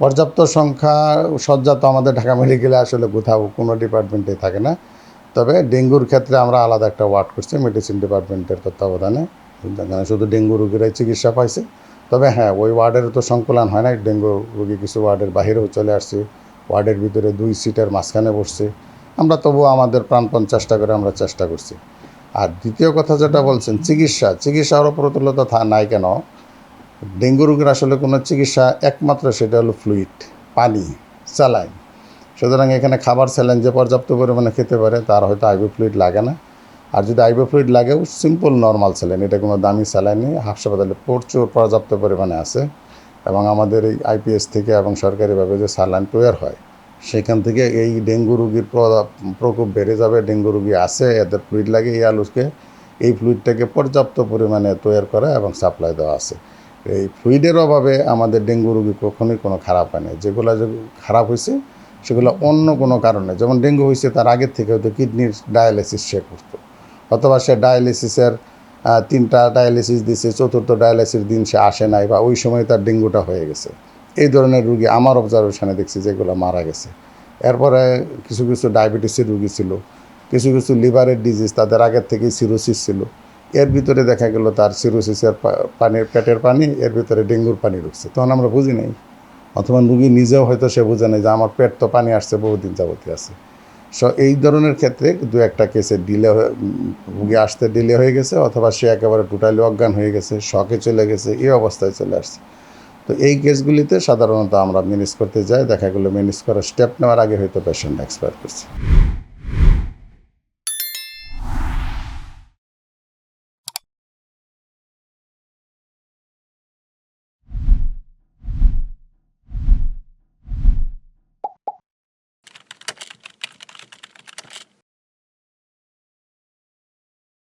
পর্যাপ্ত সংখ্যা সজ্জা তো আমাদের ঢাকা মেডিকেলে আসলে কোথাও কোনো ডিপার্টমেন্টে থাকে না। তবে ডেঙ্গুর ক্ষেত্রে আমরা আলাদা একটা ওয়ার্ড করছি মেডিসিন ডিপার্টমেন্টের তত্ত্বাবধানে। যেখানে শুধু ডেঙ্গু রোগীরাই চিকিৎসা পাইছে। তবে হ্যাঁ ওই ওয়ার্ডের তো সংকলন হয় না ডেঙ্গু রোগী কিছু ওয়ার্ডের বাহিরেও চলে আসছে। ওয়ার্ডের ভিতরে দুই সিটের মাঝখানে বসছে। আমরা তবুও আমাদের প্রাণপণ চেষ্টা করে আমরা চেষ্টা করছি। আর দ্বিতীয় কথা যেটা বলছেন, চিকিৎসা। চিকিৎসার অপ্রতুলতা থা নাই কেন? ডেঙ্গু রোগের আসলে কোনো চিকিৎসা একমাত্র সেটা হলো ফ্লুইড পানি, স্যালাইন। সুতরাং এখানে খাবার স্যালাইন যে পর্যাপ্ত পরিমাণে খেতে পারে, তার হয়তো আইভি ফ্লুইড লাগে না। আর যদি আইভি ফ্লুইড লাগেও সিম্পল নর্মাল স্যালাইন এটা কোনো দামি স্যালাইন নেই, হাসপাতালে প্রচুর পর্যাপ্ত পরিমাণে আছে। এবং আমাদের এই আইপিএস থেকে এবং সরকারিভাবে যে স্যালাইন তৈরি হয়, সেখান থেকে এই ডেঙ্গু রোগীর প্র- প্রকোপ বেড়ে যাবে, ডেঙ্গু রোগী আছে, এদের ফ্লুইড লাগে এই আলুকে, এই ফ্লুইডটাকে পর্যাপ্ত পরিমাণে তৈরি করা এবং সাপ্লাই দেওয়া আছে। এই ফ্লুইডের অভাবে আমাদের ডেঙ্গু রোগী কখনোই কোনো খারাপ হয় না। যেগুলো খারাপ হয়েছে সেগুলো অন্য কোনো কারণে, যেমন ডেঙ্গু হয়েছে তার আগের থেকে হয়তো কিডনির ডায়ালিসিস সে করতো। অথবা সে ডায়ালিসিসের তিনটা ডায়ালিসিস দিছে, চতুর্থ ডায়ালিসিস দিন সে আসে নাই বা ওই সময় তার ডেঙ্গুটা হয়ে গেছে। এই ধরনের রুগী আমার অবজারভেশনে দেখছি যেগুলো মারা গেছে। এরপরে কিছু কিছু ডায়াবেটিসের রুগী ছিল, কিছু কিছু লিভারের ডিজিজ তাদের আগের থেকেই সিরোসিস ছিল। এর ভিতরে দেখা গেল তার সিরোসিসের পানির পেটের পানি, এর ভিতরে ডেঙ্গুর পানি ঢুকছে। তখন আমরা বুঝি নাই। অথবা রুগী নিজেও হয়তো সে বুঝে নেই যে আমার পেট তো পানি আসছে, বহুদিন যাবতীয় আছে। সো এই ধরনের ক্ষেত্রে দু একটা কেসে ডিলে রুগী আসতে ডিলে হয়ে গেছে অথবা সে একেবারে টোটালি অজ্ঞান হয়ে গেছে শখে চলে গেছে, এই অবস্থায় চলে আসছে। তো এই কেসগুলিতে সাধারণত আমরা ম্যানেজ করতে যাই। দেখা গেলো ম্যানেজ করার স্টেপ নেওয়ার আগে হয়তো পেশেন্ট এক্সপায়ার করছে।